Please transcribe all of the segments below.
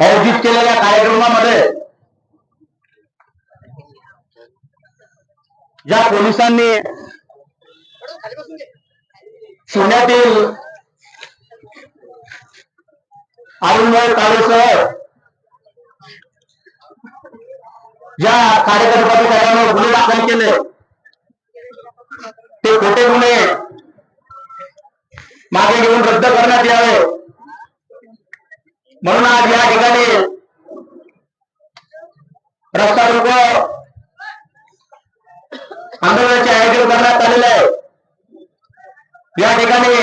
आयोजित केलेल्या कार्यक्रमामध्ये ज्या पोलिसांनी शिवण्यातील अरुणभाई काळेसह ज्या कार्यकर्त्यांवर गुन्हे दाखल केले ते खोटे गुन्हे मागे घेऊन रद्द करण्यात यावे. म्हणून आज या ठिकाणी रस्ता रोको आंदोलनाचे आयोजन करण्यात आलेलं आहे. या ठिकाणी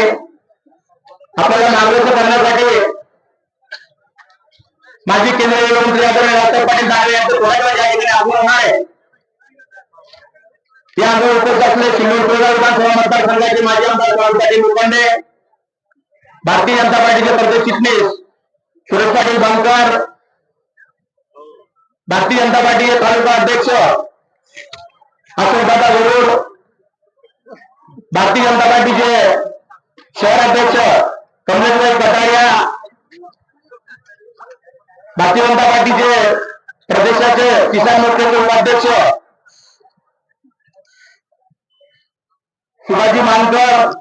आपल्याला मार्गदर्शन करण्यासाठी माजी केंद्रीय गृहमंत्री आदरणीय राजसाहेब पाटील दानवे यांचं थोड्या या ठिकाणी आगमन आहे. या आंदोलन उपस्थित असलेले सिल्लोड कोरेगाव विधानसभा मतदारसंघाचे माजी आमदार बाळासाहेब मुरबांडे भारतीय जनता पार्टीचे प्रदेश चिटणीस सुरेश पाटील बांकर भारतीय जनता पार्टी तालुका अध्यक्ष अशोकदादा गरुड भारतीय जनता पार्टीचे शहर अध्यक्ष कमलेशभाई कटारिया भारतीय जनता पार्टीचे प्रदेशाचे किसान मोर्चाचे उपाध्यक्ष शिवाजी मानकर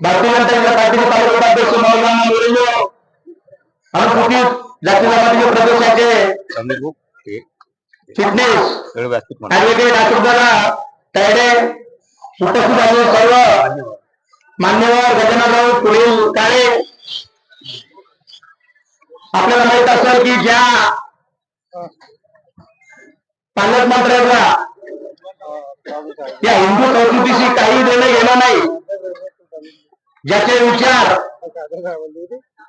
भारतीय जनता पार्टीचे तालुका उपाध्यक्ष मौलाना मुरलो अनुसूचित जाती जमातीचे प्रदेशाचे फिटनेस ऍडव्होकेट अशोकदादा तायडे उपस्थित असलेले सर्व मान्यवर गजाननराव पुढील काळे. आपल्याला माहीत असेल की ज्या पालकमंत्र्याचा या हिंदू संस्कृतीशी काही देणं घेणं नाही ज्याचे विचार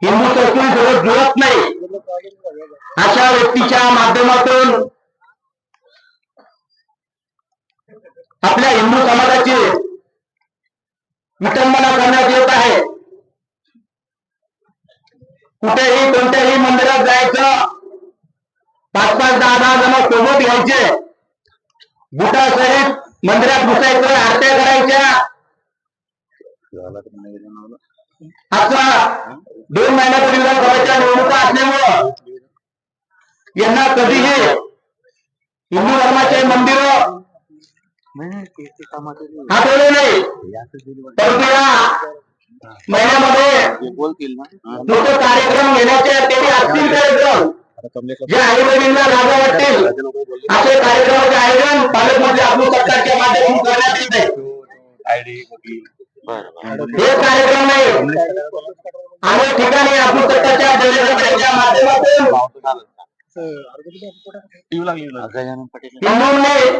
हिंदू संस्कृतीसोबत जुळत नाही. अशा व्यक्तीच्या माध्यमातून आपल्या हिंदू समाजाची विटंबना करण्यात येत आहे. कुठेही कोणत्याही मंदिरात जायचं पाच पाच दहा दहा जण सोबत घ्यायचे बुटासहित मंदिरात घुसायचं आरत्या करायच्या. दोन महिन्यापूर्वी विधानसभेच्या निवडणुका असल्यामुळं यांना कधीही हिंदू धर्माचे मंदिर आठवले नाही. परंतु या महिन्यामध्ये नुसतं कार्यक्रम घेण्याचे तेवढे असतील कार्यक्रम जे आई बहिणींना लाजा वाटतील असे कार्यक्रमाचे आयोजन पालकमंत्री अब्दुल सत्तारच्या माध्यमातून करण्यात येत आहे. हे कार्यक्रम नाही. अनेक ठिकाणी अब्दुल सत्तारच्या माध्यमातून हिंदूंनी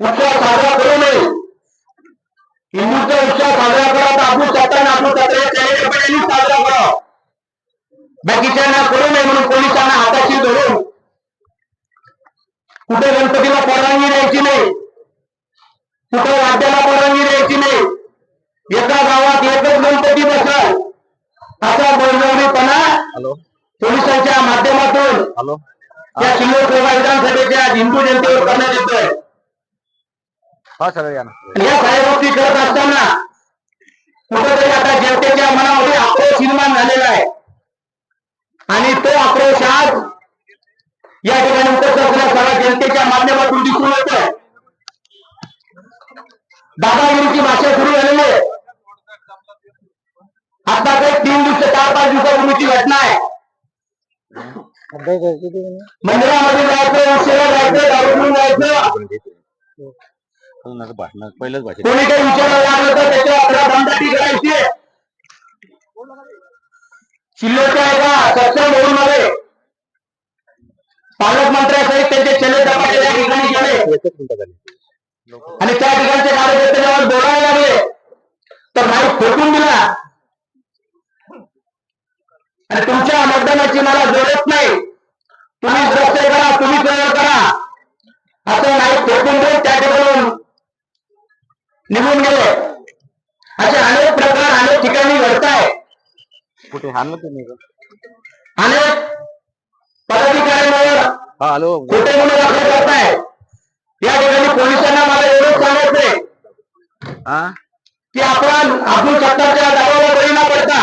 उत्सव साजरा करू नये. हिंदूचा उत्सव साजरा करा अब्दुल सत्तार अब्दुल सत्तार साजरा करा. बाकीच्यांना करू नये म्हणून पोलिसांना हाताशी धरून. कुठे गणपतीला परवानगी द्यायची नाही. कुठे वाद्याला परवानगी द्यायची नाही. एका गावात एकच गणपती बसल. असा बळजबरीपणा पोलिसांच्या माध्यमातून त्या सिल्लोड कोरेगाव विधानसभेच्या हिंदू जनतेवर करण्यात येतोय. या गोष्टी करत असताना कुठेतरी आता जनतेच्या मनामध्ये आक्रोश निर्माण झालेला आहे. आणि तो आक्रोश आज या ठिकाणी असलेल्या सगळ्या जनतेच्या माध्यमातून दिसून येतोय. दादागिरीची भाषा सुरू झालेली आहे. आता काही तीन दिवस चार पाच दिवसापूर्वीची घटना आहे मंदिरामध्ये जायचं उशिरा जायचं दारू पिऊन जायचं भाषण पहिल्याच भाषेत. कोणी काही विचारायला लागलं तर त्याच्या आपल्या बंदाटी करायची. शिल्लोच्या एका सक्षममध्ये पालकमंत्र्यासहित त्यांचे चले दबाटे या ठिकाणी गेले. आणि त्या ठिकाणचे कार्यकर्ते जेव्हा बोलायला लागले तर माईक फेकून दिला. आणि तुमच्या मतदानाची मला जरूरत नाही. तुम्ही रस्ते करा तुम्ही तयार करा. असं माईक फेकून देऊन त्या ठिकाणून निघून गेले. असे अनेक प्रकार अनेक ठिकाणी घडत आहे अनेक पदाधिकाऱ्यांवर खोटे गुन्हे दाखल करताय. या ठिकाणी पोलिसांना मला एवढंच सांगायचंय की आपण अब्दुल सत्तारच्या दबावाला बळी न पडता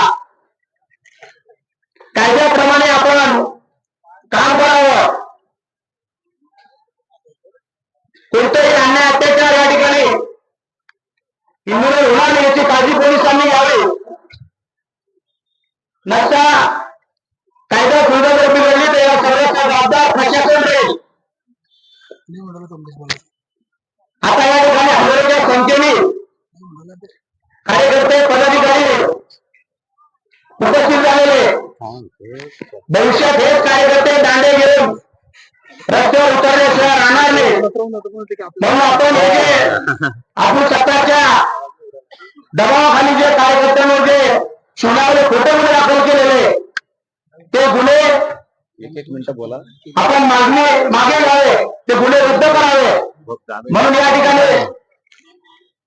निर्माण याची काळजी पोलिसांनी घ्यावी. नसता कायदा सुविधा जर बिघडली तर या सर्वांचा जबाबदार प्रशासन राहील. आता या ठिकाणी हजारोच्या संख्येने कार्यकर्ते पदाधिकारी उपस्थित झालेले भविष्यात हेच कार्यकर्ते दांडे घेऊन रस्त्यावर उतरल्याशिवाय राहणार नाही म्हणून आपण आपण सत्ताच्या दबावाखाली जे कार्यकर्त्यांवर जे शिवनावले खोटे गुन्हे दाखल केलेले ते गुन्हे एक एक मिनिट बोला. आपण मागणे मागे घ्यावे ते गुन्हे रद्द करावे. म्हणून या ठिकाणी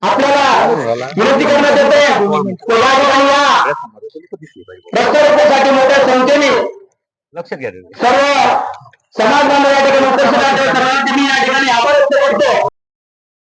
आपल्याला विनंती करण्यात येते या ठिकाणी या रक्तरोपासाठी मोठ्या संख्येने लक्षात घ्या. सर्व समाज बांधव या ठिकाणी उपस्थित आहे सर्वांची मी या ठिकाणी आभार व्यक्त करतो.